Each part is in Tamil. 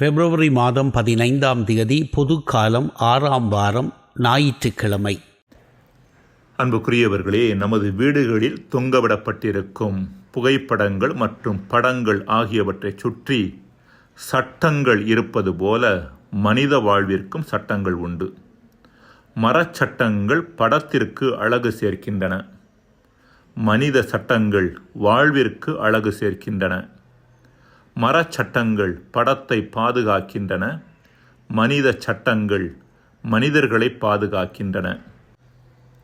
பிப்ரவரி மாதம் பதினைந்தாம் தேதி பொதுக்காலம் ஆறாம் வாரம் ஞாயிற்றுக்கிழமை. அன்புக்குரியவர்களே நமது வீடுகளில் தொங்கவிடப்பட்டிருக்கும் புகைப்படங்கள் மற்றும் படங்கள் ஆகியவற்றைச் சுற்றி சட்டங்கள் இருப்பது போல மனித வாழ்விற்கும் சட்டங்கள் உண்டு. மரச்சட்டங்கள் படத்திற்கு அழகு சேர்க்கின்றன. மனித சட்டங்கள் வாழ்விற்கு அழகு சேர்க்கின்றன. மரச்சட்டங்கள் படத்தை பாதுகாக்கின்றன மனித சட்டங்கள் மனிதர்களை பாதுகாக்கின்றன.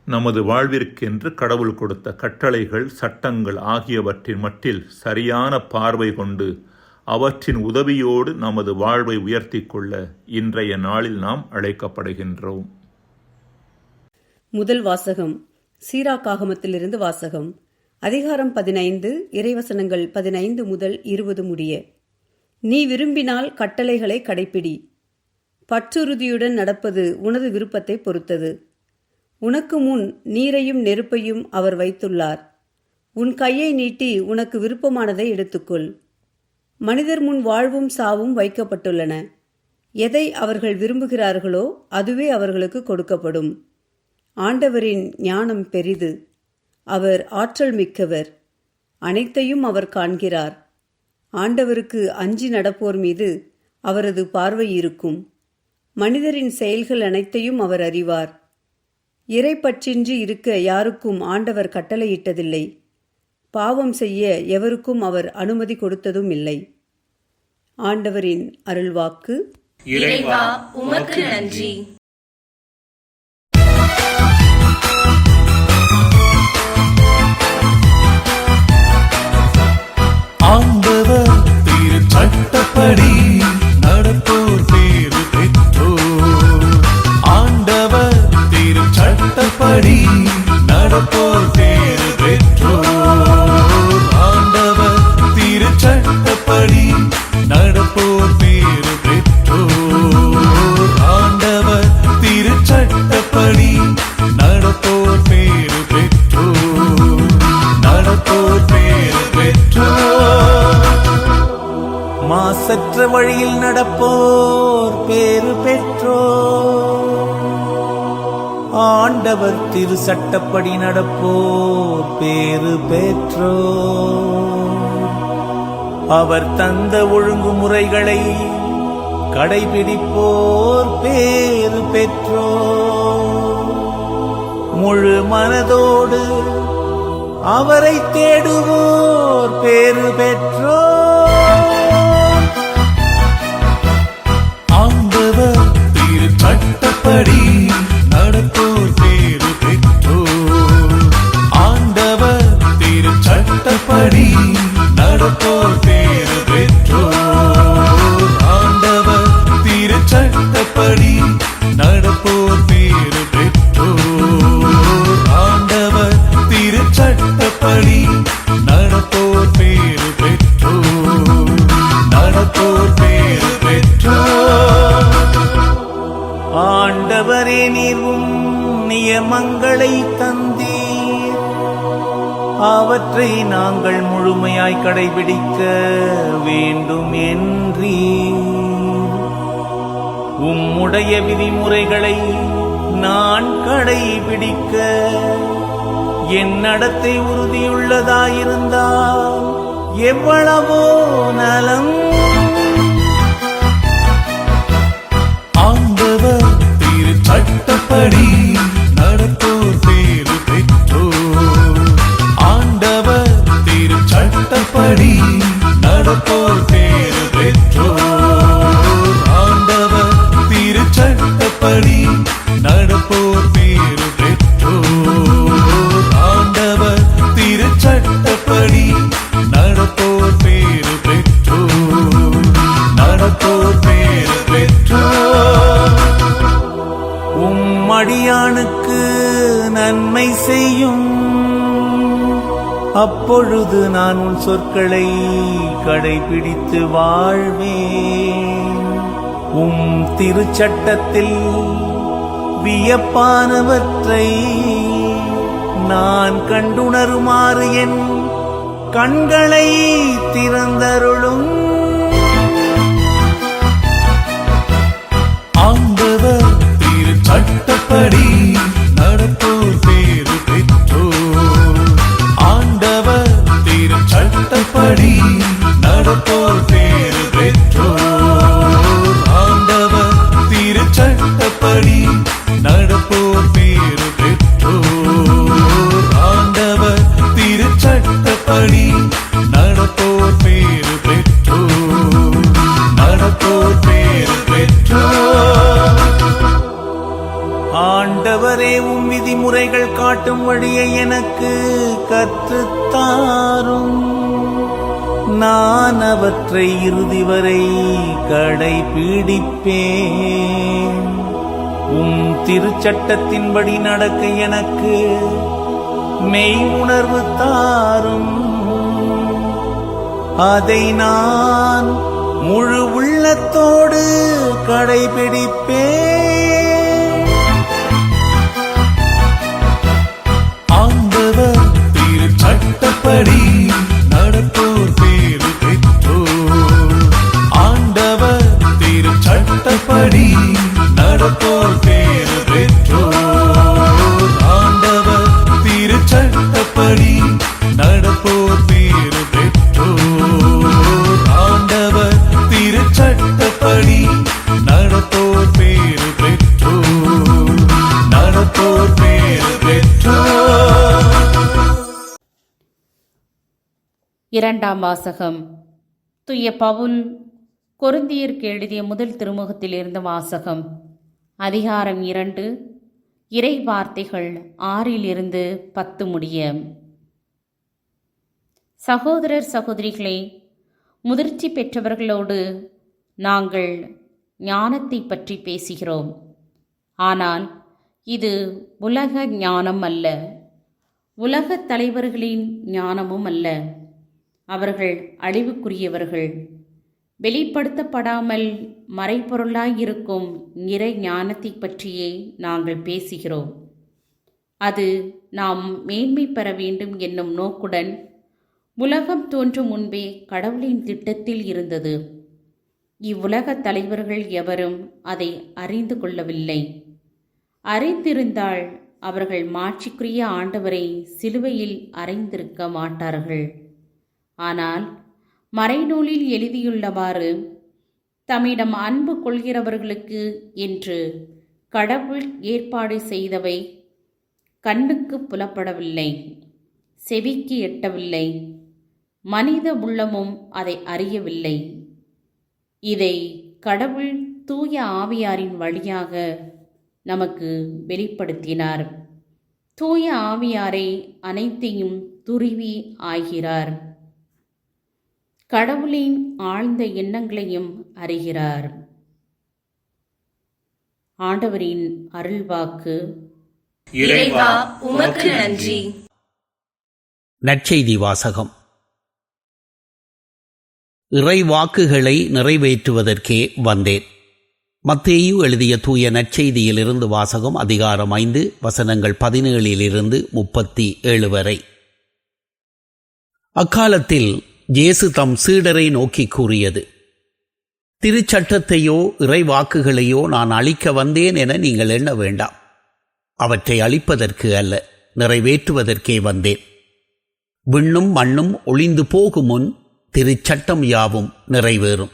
நமது வாழ்விற்கென்று கடவுள் கொடுத்த கட்டளைகள் சட்டங்கள் ஆகியவற்றின் மட்டில் சரியான பார்வை கொண்டு அவற்றின் உதவியோடு நமது வாழ்வை உயர்த்தி கொள்ள இன்றைய நாளில் நாம் அழைக்கப்படுகின்றோம். முதல் வாசகம் சீராக்காகமத்திலிருந்து வாசகம். அதிகாரம் பதினைந்து இறைவசனங்கள் பதினைந்து முதல் இருபது முடிய. நீ விரும்பினால் கட்டளைகளை கடைப்பிடி. பற்றுறுதியுடன் நடப்பது உனது விருப்பத்தை பொறுத்தது. உனக்கு முன் நீரையும் நெருப்பையும் அவர் வைத்துள்ளார். உன் கையை நீட்டி உனக்கு விருப்பமானதை எடுத்துக்கொள். மனிதர் முன் வாழ்வும் சாவும் வைக்கப்பட்டுள்ளன. எதை அவர்கள் விரும்புகிறார்களோ அதுவே அவர்களுக்கு கொடுக்கப்படும். ஆண்டவரின் ஞானம் பெரிது. அவர் ஆற்றல் மிக்கவர். அனைத்தையும் அவர் காண்கிறார். ஆண்டவருக்கு அஞ்சி நடப்போர் மீது அவரது பார்வை இருக்கும். மனிதரின் செயல்கள் அனைத்தையும் அவர் அறிவார். இறைப்பற்றின்றி இருக்க யாருக்கும் ஆண்டவர் கட்டளையிட்டதில்லை. பாவம் செய்ய எவருக்கும் அவர் அனுமதி கொடுத்ததும் இல்லை. ஆண்டவரின் அருள்வாக்கு. இறைவா உமக்கு நன்றி. சட்டப்படி நடப்போர் பேரு பெற்றோர் ஆண்டவர் திரு சட்டப்படி நடப்போர் பேரு நடப்போர் பேரு பெற்றோ ஆண்டவர் திரு சட்டப்படி நடப்போர் பேரு பெற்றோ அவர் தந்த ஒழுங்குமுறைகளை கடைபிடிப்போர் பேரு பெற்றோ முழு மனதோடு அவரை தேடுவோர் பேரு பெற்றோர். வேண்டும் என்றீ உம்முடைய விதிமுறைகளை நான் கடைபிடிக்க என் நடத்தை உறுதியுள்ளதாயிருந்தால் எவ்வளவோ நலம். ஆண்டவர் திரு சட்டப்படி நடக்கும் போல் பேரு பெற்றோர். ஆண்டவர் திரு நடப்போர் பேரு பெற்றோர். ஆண்டவர் திரு நடப்போர் பேரு பெற்றோர். நடப்போர் பேரு பெற்றோர். உம்மடியானுக்கு நன்மை செய்யும் அப்பொழுது நான் உன் சொற்களை கடைபிடித்து வாழ்வேன். உம் திருச்சட்டத்தில் வியப்பானவற்றை நான் கண்டுணருமாறு என் கண்களை திறந்தருளும் அவற்றை இறுதி வரை கடைபிடிப்பேன். உம் திருச்சட்டத்தின்படி நடக்க எனக்கு மெய் உணர்வு தாரும். அதை நான் முழு உள்ளத்தோடு கடைபிடிப்பேன். இரண்டாம் வாசகம். துய்ய பவுல் கொருந்தியருக்கு எழுதிய முதல் திருமுகத்திலிருந்து வாசகம். அதிகாரம் இரண்டு இறை வார்த்தைகள் ஆறிலிருந்து பத்து முடிய. சகோதரர் சகோதரிகளே முதிர்ச்சி பெற்றவர்களோடு நாங்கள் ஞானத்தை பற்றி பேசுகிறோம். ஆனால் இது உலக ஞானம் அல்ல. உலகத் தலைவர்களின் ஞானமும் அல்ல. அவர்கள் அழிவுக்குரியவர்கள். வெளிப்படுத்தப்படாமல் மறைபொருளாயிருக்கும் நிறை ஞானத்தை பற்றியே நாங்கள் பேசுகிறோம். அது நாம் மேன்மை பெற வேண்டும் என்னும் நோக்குடன் உலகம் தோன்றும் முன்பே கடவுளின் திட்டத்தில் இருந்தது. இவ்வுலகத் தலைவர்கள் எவரும் அதை அறிந்து கொள்ளவில்லை. அறிந்திருந்தால் அவர்கள் மாட்சிக்குரிய ஆண்டவரை சிலுவையில் அறைந்திருக்க மாட்டார்கள். ஆனால் மறைநூலில் எழுதியுள்ளவாறு தம்மிடம் அன்பு கொள்கிறவர்களுக்கு என்று கடவுள் ஏற்பாடு செய்தவை கண்ணுக்கு புலப்படவில்லை செவிக்கு எட்டவில்லை மனித உள்ளமும் அதை அறியவில்லை. இதை கடவுள் தூய ஆவியாரின் வழியாக நமக்கு வெளிப்படுத்தினார். தூய ஆவியாரை அனைத்தையும் துருவி ஆகிறார். கடவுளின் ஆழ்ந்த எண்ணங்களையும் அறிகிறார். ஆண்டவரின் அருள்வாக்கு. இறைவா உமக்கு நன்றி. நற்செய்தி வாசகம். இறை வாக்குகளை நிறைவேற்றுவதற்கே வந்தேன். மத்தேயு எழுதிய தூய நற்செய்தியிலிருந்து வாசகம் அதிகாரம் ஐந்து வசனங்கள் பதினேழிலிருந்து முப்பத்தி ஏழு வரை. அக்காலத்தில் இயேசு தம் சீடரை நோக்கி கூறியது திருச்சட்டத்தையோ இறைவாக்குகளையோ நான் அழிக்க வந்தேன் என நீங்கள் எண்ண வேண்டாம். அவற்றை அழிப்பதற்கு அல்ல நிறைவேற்றுவதற்கே வந்தேன். விண்ணும் மண்ணும் ஒளிந்து போகும் முன் திருச்சட்டம் யாவும் நிறைவேறும்.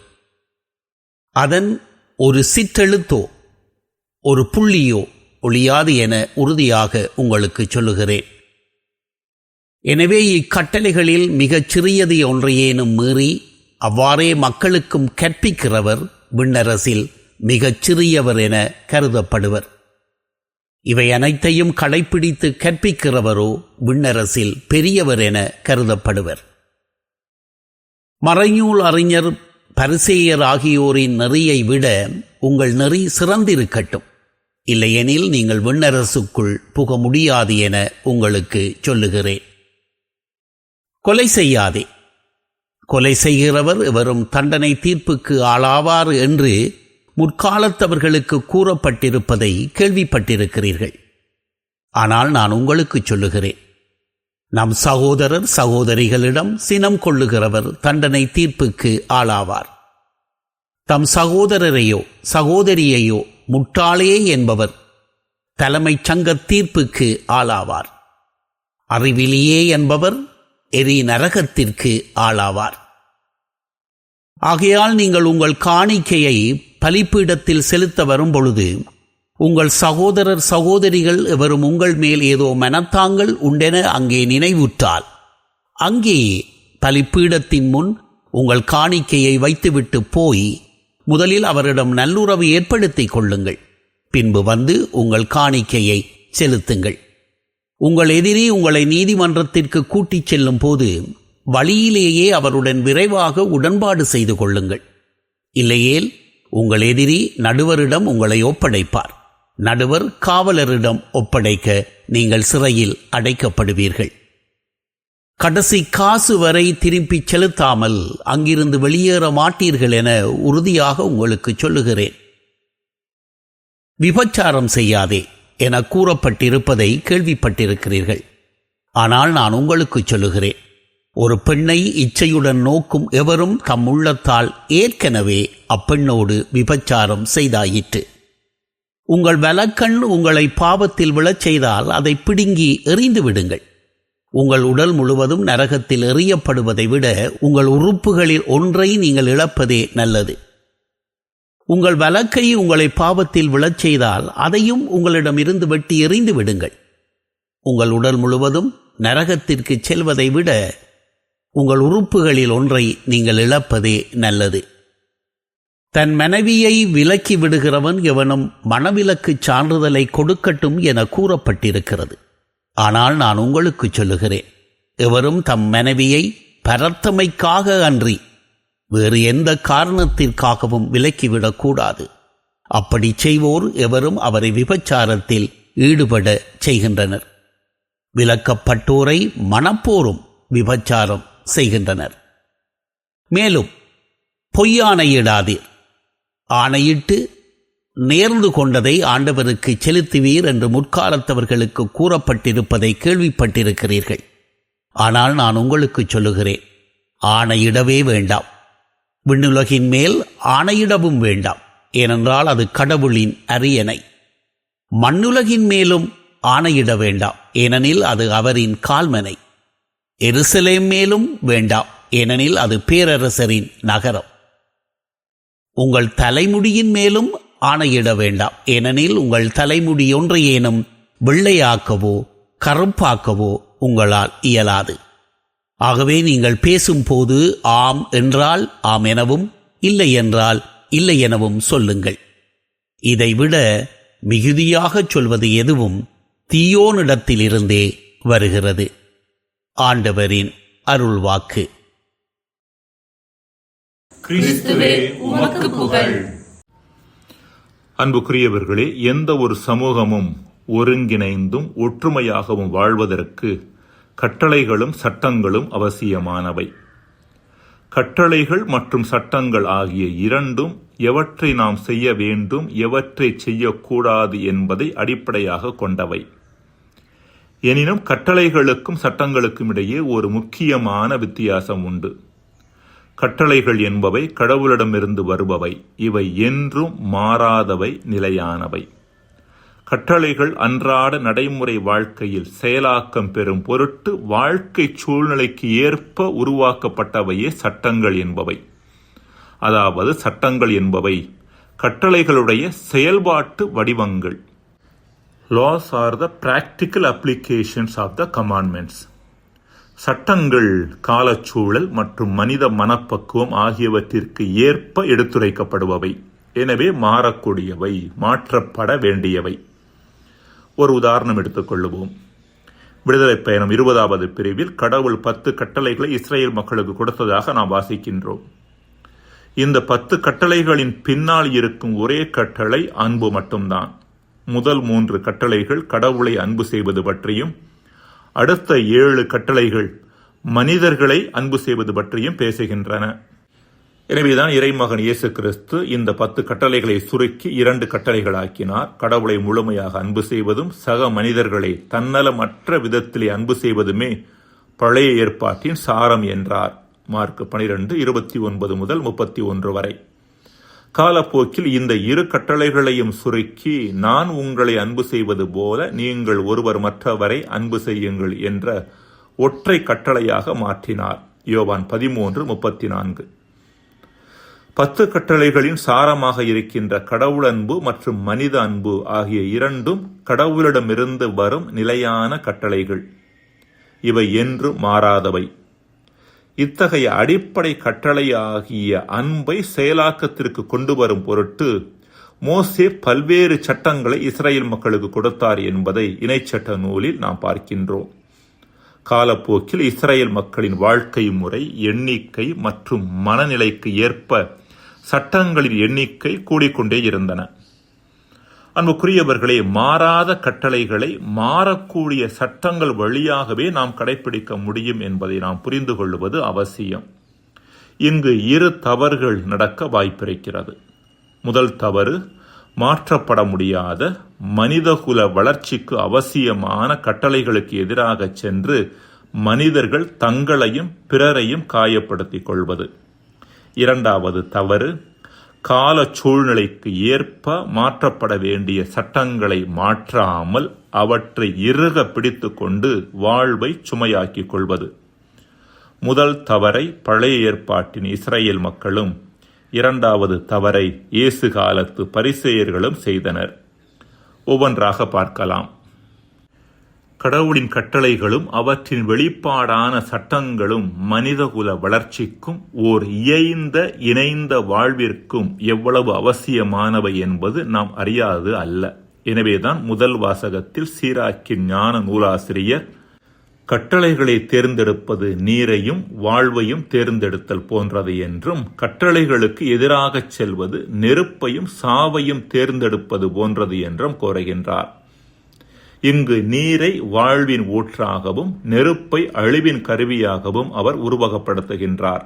அதன் ஒரு சிற்றெழுத்தோ ஒரு புள்ளியோ ஒளியாது என உறுதியாக உங்களுக்கு சொல்லுகிறேன். எனவே இக்கட்டளைகளில் மிகச் சிறியது ஒன்றையேனும் மீறி அவ்வாறே மக்களுக்கும் கற்பிக்கிறவர் விண்ணரசில் மிகச் சிறியவர் என கருதப்படுவர். இவை அனைத்தையும் கடைப்பிடித்து கற்பிக்கிறவரோ விண்ணரசில் பெரியவர் என கருதப்படுவர். மறைநூல் அறிஞர் பரிசேயர் ஆகியோரின் நெறியை விட உங்கள் நெறி சிறந்திருக்கட்டும். இல்லையெனில் நீங்கள் விண்ணரசுக்குள் புக முடியாது என உங்களுக்கு சொல்லுகிறேன். கொலை செய்யாதே. கொலை செய்கிறவர் இவரும் தண்டனை தீர்ப்புக்கு ஆளாவார் என்று முற்காலத்தவர்களுக்கு கூறப்பட்டிருப்பதை கேள்விப்பட்டிருக்கிறீர்கள். ஆனால் நான் உங்களுக்கு சொல்லுகிறேன். நம் சகோதரர் சகோதரிகளிடம் சினம் கொள்ளுகிறவர் தண்டனை தீர்ப்புக்கு ஆளாவார். தம் சகோதரரையோ சகோதரியையோ முட்டாளே என்பவர் தலைமைச் சங்க தீர்ப்புக்கு ஆளாவார். அறிவிலியே என்பவர் எரி நரகத்திற்கு ஆளாவார். ஆகையால் நீங்கள் உங்கள் காணிக்கையை பலிப்பீடத்தில் செலுத்த வரும் பொழுது உங்கள் சகோதரர் சகோதரிகள் எவரும் உங்கள் மேல் ஏதோ மனத்தாங்கள் உண்டென அங்கே நினைவுற்றால் அங்கே பலிப்பீடத்தின் முன் உங்கள் காணிக்கையை வைத்துவிட்டு போய் முதலில் அவரிடம் நல்லுறவு ஏற்படுத்திக் கொள்ளுங்கள். பின்பு வந்து உங்கள் காணிக்கையை செலுத்துங்கள். உங்கள் எதிரி உங்களை நீதிமன்றத்திற்கு கூட்டிச் செல்லும் போது வழியிலேயே அவருடன் விரைவாக உடன்பாடு செய்து கொள்ளுங்கள். இல்லையேல் உங்கள் எதிரி நடுவரிடம் உங்களை ஒப்படைப்பார். நடுவர் காவலரிடம் ஒப்படைக்க நீங்கள் சிறையில் அடைக்கப்படுவீர்கள். கடைசி காசு வரை திருப்பி செலுத்தாமல் அங்கிருந்து வெளியேற மாட்டீர்கள் என உறுதியாக உங்களுக்கு சொல்லுகிறேன். விபச்சாரம் செய்யாதே. என கூறப்பட்டிருப்பதை கேள்விப்பட்டிருக்கிறீர்கள். ஆனால் நான் உங்களுக்கு சொல்லுகிறேன் ஒரு பெண்ணை இச்சையுடன் நோக்கும் எவரும் தம் உள்ளத்தால் ஏற்கனவே அப்பெண்ணோடு விபச்சாரம் செய்தாயிற்று. உங்கள் வலக்கண் உங்களை பாவத்தில் விழச் செய்தால் அதை பிடுங்கி எறிந்து விடுங்கள். உங்கள் உடல் முழுவதும் நரகத்தில் எறியப்படுவதை விட உங்கள் உறுப்புகளில் ஒன்றை நீங்கள் இழப்பதே நல்லது. உங்கள் வழக்கை உங்களை பாவத்தில் விழச் செய்தால் அதையும் உங்களிடமிருந்து வெட்டி எறிந்து விடுங்கள். உங்கள் உடல் முழுவதும் நரகத்திற்கு செல்வதை விட உங்கள் உறுப்புகளில் ஒன்றை நீங்கள் இழப்பதே நல்லது. தன் மனைவியை விலக்கி விடுகிறவன் எவனும் மனவிலக்குச் சான்றிதழை கொடுக்கட்டும் என கூறப்பட்டிருக்கிறது. ஆனால் நான் உங்களுக்கு சொல்லுகிறேன் எவரும் தம் மனைவியை பரத்தமைக்காக அன்றி வேறு எந்த காரணத்திற்காகவும் விலக்கிவிடக்கூடாது. அப்படி செய்வோர் எவரும் அவரை விபச்சாரத்தில் ஈடுபட செய்கின்றனர். விலக்கப்பட்டோரை மனப்போரும் விபச்சாரம் செய்கின்றனர். மேலும் பொய்யானையிடாதீர் ஆணையிட்டு நேர்ந்து கொண்டதை ஆண்டவருக்கு செலுத்துவீர் என்று முற்காலத்தவர்களுக்கு கூறப்பட்டிருப்பதை கேள்விப்பட்டிருக்கிறீர்கள். ஆனால் நான் உங்களுக்கு சொல்லுகிறேன் ஆணையிடவே வேண்டாம். விண்ணுலகின் மேல் ஆணையிடவும் வேண்டாம். ஏனென்றால் அது கடவுளின் அரியணை. மண்ணுலகின் மேலும் ஆணையிட வேண்டாம். ஏனெனில் அது அவரின் கால்மனை. எருசலேம் மேலும் வேண்டாம். ஏனெனில் அது பேரரசரின் நகரம். உங்கள் தலைமுடியின் மேலும் ஆணையிட வேண்டாம். ஏனெனில் உங்கள் தலைமுடி ஒன்றையேனும் வெள்ளையாக்கவோ கருப்பாக்கவோ உங்களால் இயலாது. ஆகவே நீங்கள் பேசும்போது ஆம் என்றால் ஆம் எனவும் இல்லை என்றால் இல்லை எனவும் சொல்லுங்கள். இதைவிட மிகுதியாகச் சொல்வது எதுவும் தீயோனிடத்திலிருந்தே வருகிறது. ஆண்டவரின் அருள்வாக்கு. கிறிஸ்துவே உமக்கு புகழ். அன்புக்குரியவர்களே எந்த ஒரு சமூகமும் ஒருங்கிணைந்தும் ஒற்றுமையாகவும் வாழ்வதற்கு கட்டளைகளும் சட்டங்களும் அவசியமானவை. கட்டளைகள் மற்றும் சட்டங்கள் ஆகிய இரண்டும் எவற்றை நாம் செய்ய வேண்டும் எவற்றை செய்யக்கூடாது என்பதை அடிப்படையாக கொண்டவை. எனினும் கட்டளைகளுக்கும் சட்டங்களுக்கும் இடையே ஒரு முக்கியமான வித்தியாசம் உண்டு. கட்டளைகள் என்பவை கடவுளிடமிருந்து வருபவை. இவை என்றும் மாறாதவை நிலையானவை. கட்டளைகள் அன்றாட நடைமுறை வாழ்க்கையில் செயலாக்கம் பெறும் பொருட்டு வாழ்க்கை சூழ்நிலைக்கு ஏற்ப உருவாக்கப்பட்டவையே சட்டங்கள் என்பவை. அதாவது சட்டங்கள் என்பவை கட்டளைகளுடைய செயல்பாட்டு வடிவங்கள். Laws are the practical applications of the commandments சட்டங்கள் காலச்சூழல் மற்றும் மனித மனப்பக்குவம் ஆகியவற்றிற்கு ஏற்ப எடுத்துரைக்கப்படுபவை. எனவே மாறக்கூடியவை மாற்றப்பட வேண்டியவை. ஒரு உதாரணம் எடுத்துக்கொள்ளுவோம். விடுதலை பயணம் இருபதாவது பிரிவில் கடவுள் பத்து கட்டளைகளை இஸ்ரேல் மக்களுக்கு கொடுத்ததாக நாம் வாசிக்கின்றோம். இந்த பத்து கட்டளைகளின் பின்னால் இருக்கும் ஒரே கட்டளை அன்பு மட்டும்தான். முதல் மூன்று கட்டளைகள் கடவுளை அன்பு செய்வது பற்றியும் அடுத்த ஏழு கட்டளைகள் மனிதர்களை அன்பு செய்வது பற்றியும் பேசுகின்றன. எனவேதான் இறைமகன் இயேசு கிறிஸ்து இந்த பத்து கட்டளைகளை சுருக்கி இரண்டு கட்டளைகளாக்கினார். கடவுளை முழுமையாக அன்பு செய்வதும் சக மனிதர்களை தன்னலமற்ற விதத்திலே அன்பு செய்வதுமே பழைய ஏற்பாட்டின் சாரம் என்றார். மார்க் பனிரெண்டு இருபத்தி ஒன்பது முதல் முப்பத்தி ஒன்று வரை. காலப்போக்கில் இந்த இரு கட்டளைகளையும் சுருக்கி நான் உங்களை அன்பு செய்வது போல நீங்கள் ஒருவர் மற்றவரை அன்பு செய்யுங்கள் என்ற ஒற்றை கட்டளையாக மாற்றினார். யோவான் பதிமூன்று முப்பத்தி நான்கு. பத்து கட்டளைகளின் சாரமாக இருக்கின்ற கடவுள் அன்பு மற்றும் மனித அன்பு ஆகிய இரண்டும் கடவுளிடமிருந்து வரும் நிலையான கட்டளைகள். இவை என்று மாறாதவை. இத்தகைய அடிப்படை கட்டளையாகிய அன்பை செயலாக்கத்திற்கு கொண்டு வரும் பொருட்டு மோசே பல்வேறு சட்டங்களை இஸ்ரேல் மக்களுக்கு கொடுத்தார் என்பதை இணைச்சட்ட நூலில் நாம் பார்க்கின்றோம். காலப்போக்கில் இஸ்ரேல் மக்களின் வாழ்க்கை முறை எண்ணிக்கை மற்றும் மனநிலைக்கு ஏற்ப சட்டங்களின் எண்ணிக்கை கூடிக்கொண்டே இருந்தன. அன்புக்குரியவர்களே மாறாத கட்டளைகளை மாறக்கூடிய சட்டங்கள் வழியாகவே நாம் கடைபிடிக்க முடியும் என்பதை நாம் புரிந்து கொள்வது அவசியம். இங்கு இரு தவறுகள் நடக்க வாய்ப்பிருக்கிறது. முதல் தவறு மாற்றப்பட முடியாத மனிதகுல வளர்ச்சிக்கு அவசியமான கட்டளைகளுக்கு எதிராக சென்று மனிதர்கள் தங்களையும் பிறரையும் காயப்படுத்திக் கொள்வது. இரண்டாவது தவறு கால சூழ்நிலைக்கு ஏற்ப மாற்றப்பட வேண்டிய சட்டங்களை மாற்றாமல் அவற்றை இறுக பிடித்து கொண்டு வாழ்வை சுமையாக்கிக் கொள்வது. முதல் தவறை பழைய ஏற்பாட்டின் இஸ்ரேல் மக்களும் இரண்டாவது தவறை இயேசு காலத்து பரிசெயர்களும் செய்தனர். ஒவ்வொன்றாக பார்க்கலாம். கடவுளின் கட்டளைகளும் அவற்றின் வெளிப்பாடான சட்டங்களும் மனிதகுல வளர்ச்சிக்கும் ஓர் இயைந்த இணைந்த வாழ்விற்கும் எவ்வளவு அவசியமானவை என்பது நாம் அறியாது அல்ல. எனவேதான் முதல் வாசகத்தில் சீராக்கின் ஞான நூலாசிரியர் கட்டளைகளை தேர்ந்தெடுப்பது நீரையும் வாழ்வையும் தேர்ந்தெடுத்தல் போன்றது என்றும் கட்டளைகளுக்கு எதிராகச் செல்வது நெருப்பையும் சாவையும் தேர்ந்தெடுப்பது போன்றது என்றும் கோருகின்றார். இங்கு நீரை வாழ்வின் ஊற்றாகவும் நெருப்பை அழிவின் கருவியாகவும் அவர் உருவகப்படுத்துகின்றார்.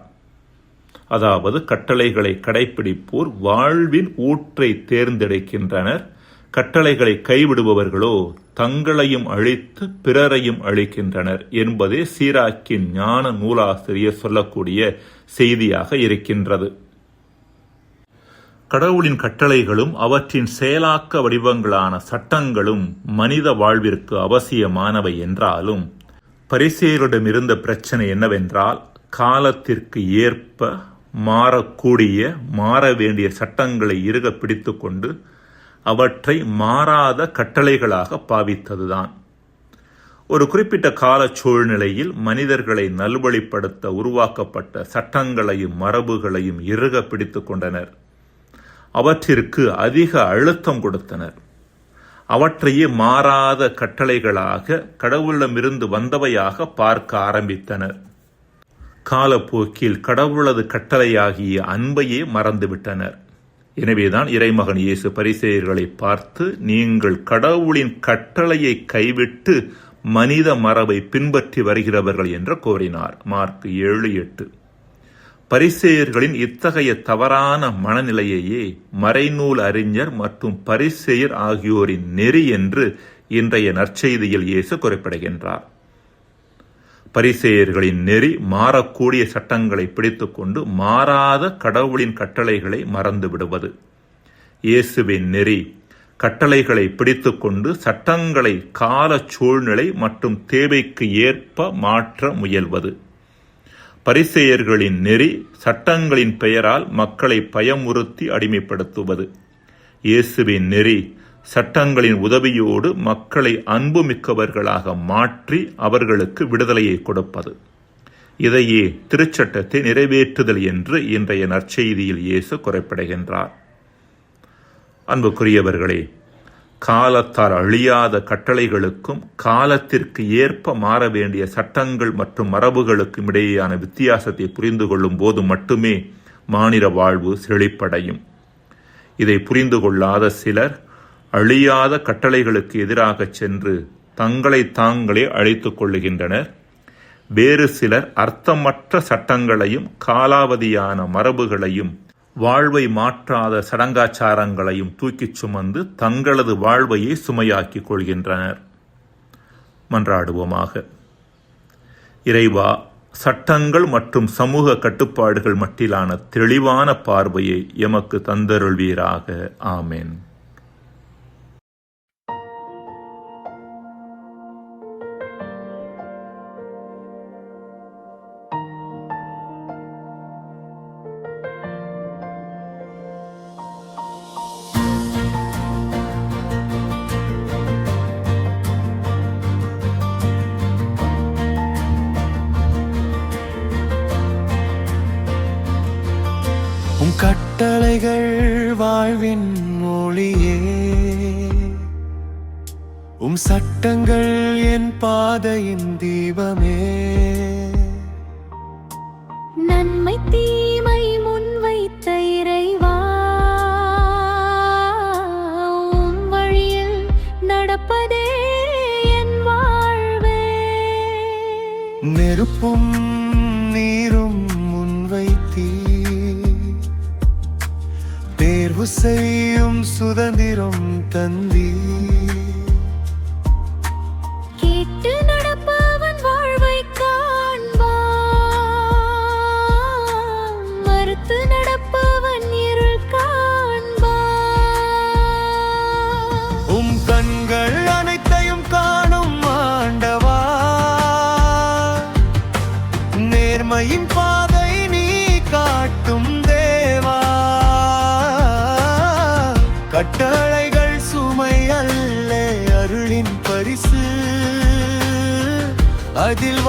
அதாவது கட்டளைகளை கடைபிடிப்போர் வாழ்வின் ஊற்றை தேர்ந்தெடுக்கின்றனர். கட்டளைகளை கைவிடுபவர்களோ தங்களையும் அழித்து பிறரையும் அழிக்கின்றனர் என்பதே சீராக்கின் ஞான நூலாசிரியர் சொல்லக்கூடிய செய்தியாக இருக்கின்றது. கடவுளின் கட்டளைகளும் அவற்றின் செயலாக்க வடிவங்களான சட்டங்களும் மனித வாழ்விற்கு அவசியமானவை என்றாலும் பரிசேயரிடமிருந்த பிரச்சனை என்னவென்றால் காலத்திற்கு ஏற்ப மாறக்கூடிய மாற வேண்டிய சட்டங்களை இறுக பிடித்துக்கொண்டு அவற்றை மாறாத கட்டளைகளாக பாவித்ததுதான். ஒரு குறிப்பிட்ட கால சூழ்நிலையில் மனிதர்களை நல்வழிப்படுத்த உருவாக்கப்பட்ட சட்டங்களையும் மரபுகளையும் இறுக பிடித்துக் கொண்டனர் அவற்றிற்கு அதிக அழுத்தம் கொடுத்தனர். அவற்றையே மாறாத கட்டளைகளாக கடவுளிடமிருந்து வந்தவையாக பார்க்க ஆரம்பித்தனர். காலப்போக்கில் கடவுளது கட்டளையாகிய அன்பையே மறந்துவிட்டனர். எனவேதான் இறைமகன் இயேசு பரிசெயர்களை பார்த்து நீங்கள் கடவுளின் கட்டளையை கைவிட்டு மனித மரபை பின்பற்றி வருகிறவர்கள் என்று கோரினார். மார்க் ஏழு எட்டு. பரிசேயர்களின் இத்தகைய தவறான மனநிலையையே மறைநூல் அறிஞர் மற்றும் பரிசெயர் ஆகியோரின் நெறி என்று இன்றைய நற்செய்தியில் இயேசு குறிப்பிடுகின்றார். பரிசேயர்களின் நெறி மாறக்கூடிய சட்டங்களை பிடித்துக்கொண்டு மாறாத கடவுளின் கட்டளைகளை மறந்து விடுவது. இயேசுவின் நெறி கட்டளைகளை பிடித்துக்கொண்டு சட்டங்களை கால சூழ்நிலை மற்றும் தேவைக்கு ஏற்ப மாற்ற முயல்வது. பரிசெயர்களின் நெறி சட்டங்களின் பெயரால் மக்களை பயமுறுத்தி அடிமைப்படுத்துவது. இயேசுவின் நெறி சட்டங்களின் உதவியோடு மக்களை அன்புமிக்கவர்களாக மாற்றி அவர்களுக்கு விடுதலையை கொடுப்பது. இதையே திருச்சட்டத்தை நிறைவேற்றுதல் என்று இன்றைய நற்செய்தியில் இயேசு குறிப்பிடுகின்றார். அன்புக்குரியவர்களே காலத்தால் அழியாத கட்டளைகளுக்கும் காலத்திற்கு ஏற்ப மாற வேண்டிய சட்டங்கள் மற்றும் மரபுகளுக்கும் இடையேயான வித்தியாசத்தை புரிந்து கொள்ளும் போது மட்டுமே மாநில வாழ்வு செழிப்படையும். இதை புரிந்து கொள்ளாத சிலர் அழியாத கட்டளைகளுக்கு எதிராக சென்று தங்களை தாங்களே அழைத்து கொள்ளுகின்றனர். வேறு சிலர் அர்த்தமற்ற சட்டங்களையும் காலாவதியான மரபுகளையும் வாழ்வை மாற்றாத சடங்காச்சாரங்களையும் தூக்கிச் சுமந்து தங்களது வாழ்வையே சுமையாக்கிக் கொள்கின்றனர். மன்றாடுவோமாக. இறைவா சட்டங்கள் மற்றும் சமூக கட்டுப்பாடுகள் மட்டிலான தெளிவான பார்வையை எமக்கு தந்தருள்வீராக. ஆமேன். கட்டளைகள் வாழ்வின் மொழியே. உம் சட்டங்கள் என் பாதையின் தீபமே. நன்மை தீமை முன்வைத்த இறைவா. உம் வழியில் நடப்பதே என் வாழ்வே. நெருப்பும் செய்யும் சுதந்திரம் தந்தீர். repetir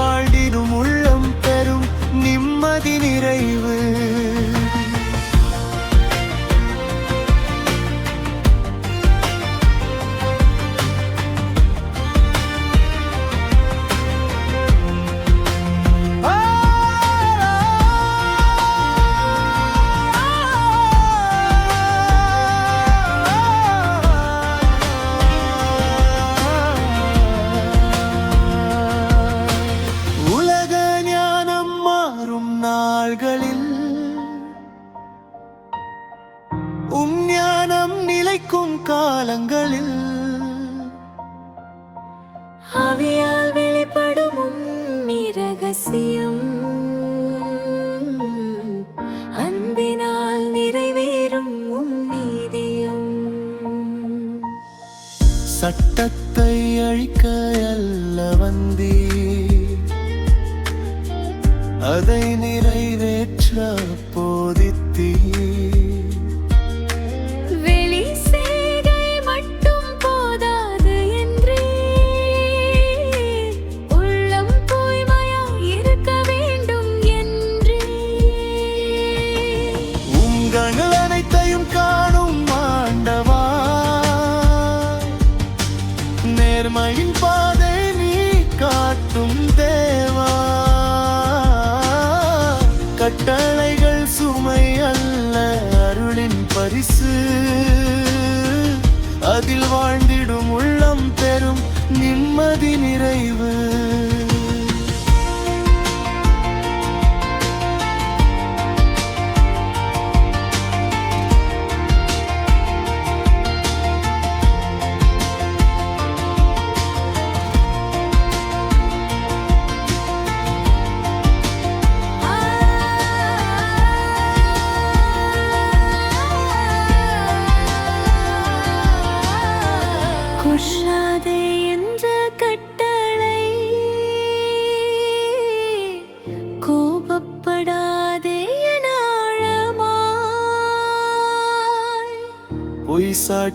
உலகத்தில் வாழ்ந்திடும் உள்ளம் பெறும் நிம்மதி நிறைவு.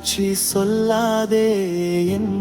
பூச்சி சொல்லாதே என்